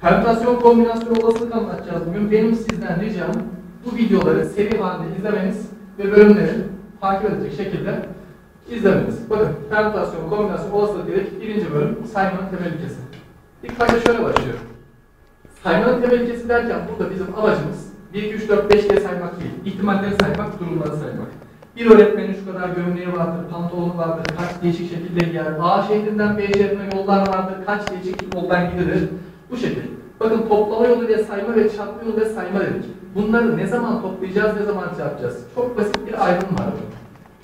Permütasyon kombinasyon olasılık anlatacağız bugün. Benim sizden ricam bu videoları seri halinde izlemeniz ve bölümleri takip edecek şekilde izlemeniz. Bakın permütasyon kombinasyon olasılık dedik. Birinci bölüm saymanın temel ilkesi. İlk başta şöyle başlıyor. Saymanın temel ilkesi derken burada bizim amacımız 1, 2, 3, 4, 5 diye saymak değil. İhtimalleri saymak, durumları saymak. Bir öğretmenin şu kadar gömleği vardır, pantolonu vardır, kaç değişik şekilde giyer. A şehrinden B şehrine yollar vardır, kaç değişik yoldan gidilir. Bu şekilde. Bakın toplama yoluyla sayma ve çarpma yoluyla sayma dedik. Bunları ne zaman toplayacağız, ne zaman çarpacağız? Çok basit bir ayrım var.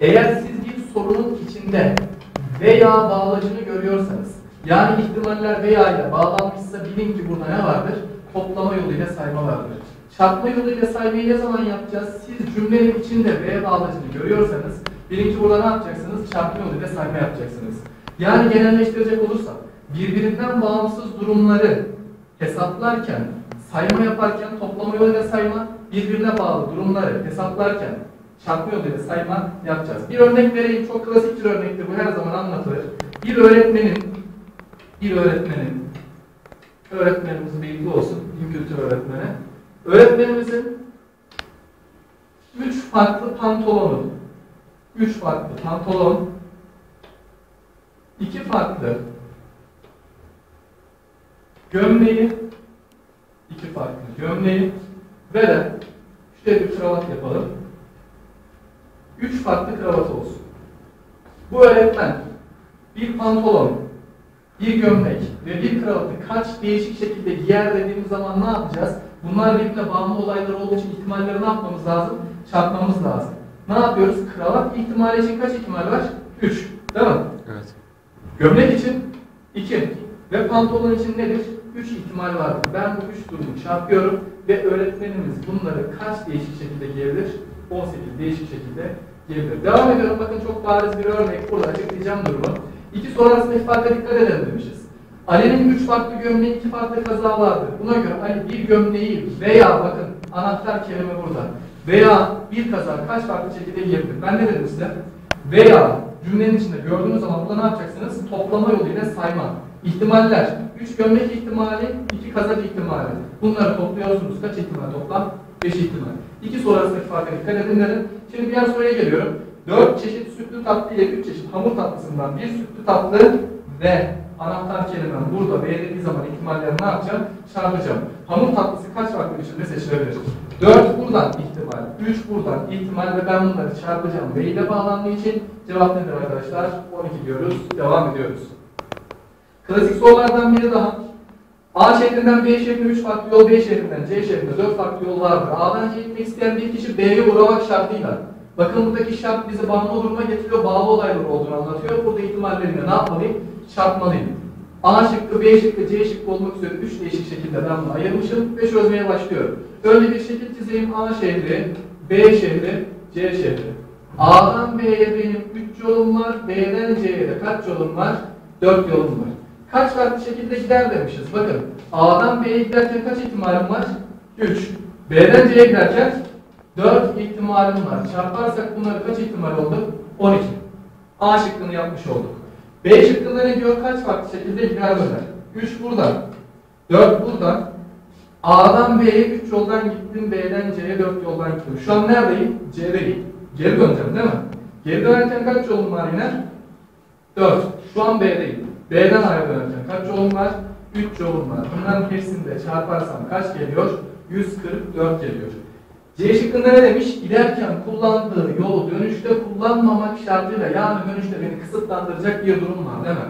Eğer siz bir sorunun içinde veya bağlacını görüyorsanız, yani ihtimaller veya ile bağlanmışsa bilin ki burada ne vardır? Toplama yoluyla sayma vardır. Çarpma yoluyla saymayı ne zaman yapacağız? Siz cümlenin içinde V bağlacını görüyorsanız, bilin ki burada ne yapacaksınız? Çarpma yoluyla sayma yapacaksınız. Yani genelleştirecek olursam, birbirinden bağımsız durumları hesaplarken, sayma yaparken toplama yoluyla sayma, birbirine bağlı durumları hesaplarken çarpma yoluyla sayma yapacağız. Bir örnek vereyim, çok klasik bir örnektir, bu her zaman anlatılır. Bir öğretmenin, bir öğretmenin, öğretmenimiz bilgi olsun, din öğretmeni, öğretmenimizin üç farklı pantolonu, üç farklı pantolon, iki farklı gömleği, iki farklı gömleği ve de şöyle bir kravat yapalım. Üç farklı kravat olsun. Bu öğretmen bir pantolon, bir gömlek ve bir kravatı kaç değişik şekilde giyer dediğimiz zaman ne yapacağız? Bunlar birbirine bağımlı olaylar olduğu için ihtimalleri ne yapmamız lazım? Çarpmamız lazım. Ne yapıyoruz? Kravat ihtimali için kaç ihtimal var? 3. Değil mi? Evet. Gömlek için 2 ve pantolon için nedir? 3 ihtimal vardır. Ben bu 3 durumu çarpıyorum ve öğretmenimiz bunları kaç değişik şekilde giyebilir? 18 değişik şekilde giyebilir. Devam ediyorum. Bakın çok bariz bir örnek. Burada açıklayacağım durumu. İki soru arasındaki farka dikkat edelim demişiz. Ali'nin 3 farklı gömleği, 2 farklı kazağı vardır. Buna göre Ali bir gömleği veya bakın anahtar kelime burada. Veya bir kaza kaç farklı şekilde giyebilir? Ben ne dedim size? Veya cümlenin içinde gördüğünüz zaman burada ne yapacaksınız? Toplama yoluyla sayma. İhtimaller. 3 gömlek ihtimali, 2 kazak ihtimali. Bunları topluyorsunuz. Kaç ihtimal toplam? 5 ihtimal. İki soru arasındaki farka dikkat edin dedim. Şimdi diğer soruya geliyorum. 4 çeşit sütlü tatlı ile 3 çeşit hamur tatlısından bir sütlü tatlı ve anahtar kelimem burada belirlediği zaman ihtimalleri ne yapacağım? Çarpacağım. Hamur tatlısı kaç farklı biçimde seçilebilir? 4 buradan ihtimal, 3 buradan ihtimal ve ben bunları çarpacağım. Ve ile bağlandığı için cevap nedir arkadaşlar? 12 diyoruz. Devam ediyoruz. Klasik sorulardan biri daha. A şehrinden B şehrine 3 farklı yol, B şehrinden C şehrine 4 farklı yol vardır. A'dan C'ye gitmek isteyen bir kişi B'ye uğramak şartıyla. Bakın buradaki şart bizi bağımlı duruma getiriyor, bağlı olaylar olduğunu anlatıyor. Burada ihtimallerini ne yapmalıyım? Çarpmalıyım. A şıkkı, B şıkkı, C şıkkı olmak üzere 3 değişik şekilde ben bunu ayırmışım ve çözmeye başlıyorum. Öyle bir şekil çizeyim. A şehri, B şehri, C şehri. A'dan B'ye benim 3 yolum var, B'den C'ye de kaç yolum var? 4 yolum var. Kaç farklı şekilde gider demişiz. Bakın A'dan B'ye giderken kaç ihtimalim var? 3. B'den C'ye giderken 4 ihtimalim var. Çarparsak bunları kaç ihtimal oldu? 12. A şıkkını yapmış olduk. B şıkkında ne diyor? Kaç farklı şekilde gider döner? 3 buradan. 4 buradan. A'dan B'ye 3 yoldan gittim. B'den C'ye 4 yoldan gittim. Şu an neredeyim? C'deyim. Geri döneceğim değil mi? Geri dönerken kaç yolum var yine? 4. Şu an B'deyim. B'den A'ya dönerken kaç yolum var? 3 yolum var. Bunların hepsini de çarparsam kaç geliyor? 144 geliyor. C şıkkında ne demiş? Giderken kullandığı yolu dönüşte kullanmamak şartıyla yani dönüşte beni kısıtlandıracak bir durum var değil mi?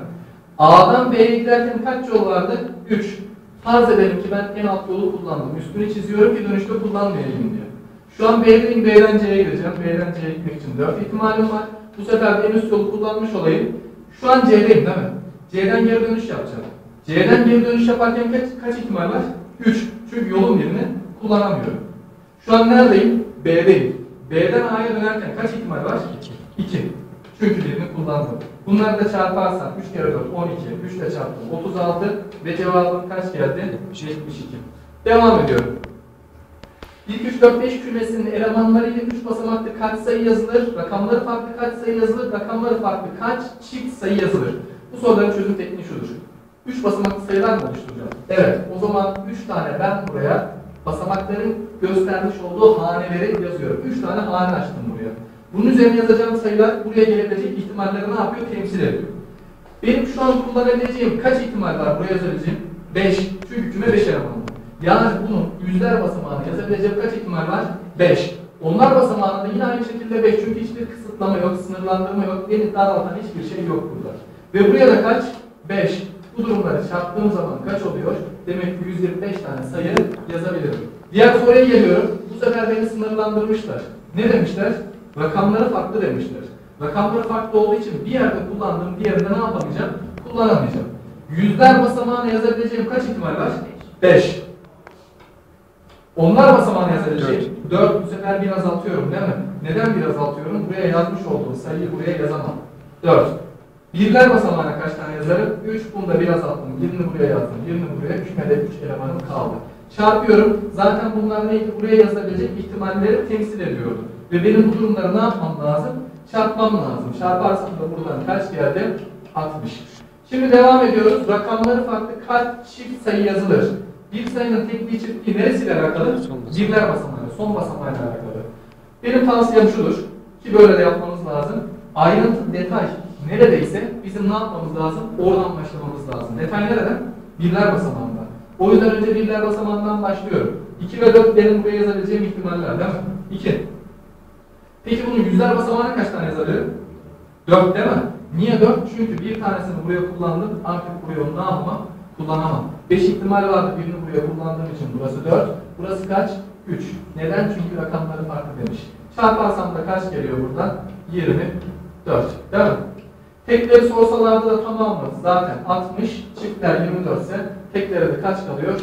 A'dan B'ye giderken kaç yol vardı? 3. Farz edelim ki ben en alt yolu kullandım. Üstünü çiziyorum ki dönüşte kullanmayayım diye. Şu an B'deyim, B'den C'ye gideceğim. B'den C'ye gitmek için 4 ihtimalim var. Bu sefer en üst yolu kullanmış olayım. Şu an C'deyim değil mi? C'den geri dönüş yapacağım. C'den geri dönüş yaparken kaç, kaç ihtimal var? 3. Çünkü yolun birini kullanamıyorum. Şu an neredeyim? B'deyim. B'den A'ya dönerken kaç ihtimal var? 2. 2. Çünkü birini kullandım. Bunları da çarparsan 3 kere 4 12, 3 ile çarptım 36 ve cevabım kaç geldi? 72. Devam ediyorum. 1, 2, 3, 4, 5 kümesinin elemanlarıyla 3 basamaklı kaç sayı yazılır? Rakamları farklı kaç sayı yazılır? Rakamları farklı kaç çift sayı yazılır? Bu soruların çözüm tekniği şudur. 3 basamaklı sayılar mı oluşturacağım? Evet. O zaman 3 tane ben buraya basamakların göstermiş olduğu haneleri yazıyorum. 3 tane hane açtım buraya. Bunun üzerine yazacağım sayılar buraya gelebilecek ihtimalleri ne yapıyor? Temsil ediyor. Benim şu an kullanabileceğim kaç ihtimal var buraya yazabileceğim? 5. Çünkü küme 5 elemanlı. Yani bunun yüzler basamağını yazabileceğim kaç ihtimal var? 5. Onlar basamağında yine aynı şekilde 5. Çünkü hiçbir kısıtlama yok, sınırlandırma yok, beni daraltan hiçbir şey yok burada. Ve buraya da kaç? 5. Bu durumları çarptığım zaman kaç oluyor? Demek ki 125 tane sayı yazabilirim. Diğer soruya geliyorum. Bu sefer beni sınırlandırmışlar. Ne demişler? Rakamları farklı demişler. Rakamları farklı olduğu için bir yerde kullandığım diğerinde ne yapamayacağım? Kullanamayacağım. Yüzler basamağına yazabileceğim kaç ihtimal var? 5. Onlar basamağına yazabileceğim 4. Bu sefer bir azaltıyorum değil mi? Neden bir azaltıyorum? Buraya yazmış olduğum sayıyı buraya yazamam. 4. Birler basamağına kaç tane yazarım? 3. Bunu da bir azalttım. 20'ni buraya yazdım. 20'ni buraya. Kümede 3 elemanım kaldı. Çarpıyorum. Zaten bunlar neydi? Buraya yazılabilecek ihtimalleri temsil ediyordu. Ve benim bu durumları ne yapmam lazım? Çarpmam lazım. Çarparsam da buradan kaç geldi? 60. Şimdi devam ediyoruz. Rakamları farklı kaç çift sayı yazılır? Bir sayının tekliği çiftliği neresiyle alakalı? Birler basamağıyla, son basamağıyla alakalı. Benim tavsiyem şudur. Ki böyle de yapmamız lazım. Ayrıntı, detay neredeyse bizim ne yapmamız lazım? Oradan başlamamız lazım. Detay nereden? Birler basamağından. O yüzden önce birler basamağından başlıyorum. 2 ve 4 benim buraya yazabileceğim ihtimaller değil mi? 2. Peki bunun yüzler basamağına kaç tane yazabilirim? 4 değil mi? Niye 4? Çünkü bir tanesini buraya kullandım. Artık buraya onu ne yapmam? Kullanamam. 5 ihtimal vardı. Birini buraya kullandığım için burası 4. Burası kaç? 3. Neden? Çünkü rakamları farklı demiş. Çarparsam da kaç geliyor buradan? 24. Değil mi? Tekleri sorsalardı da tamamı zaten 60. Çiftler 24 ise teklere de kaç kalıyor?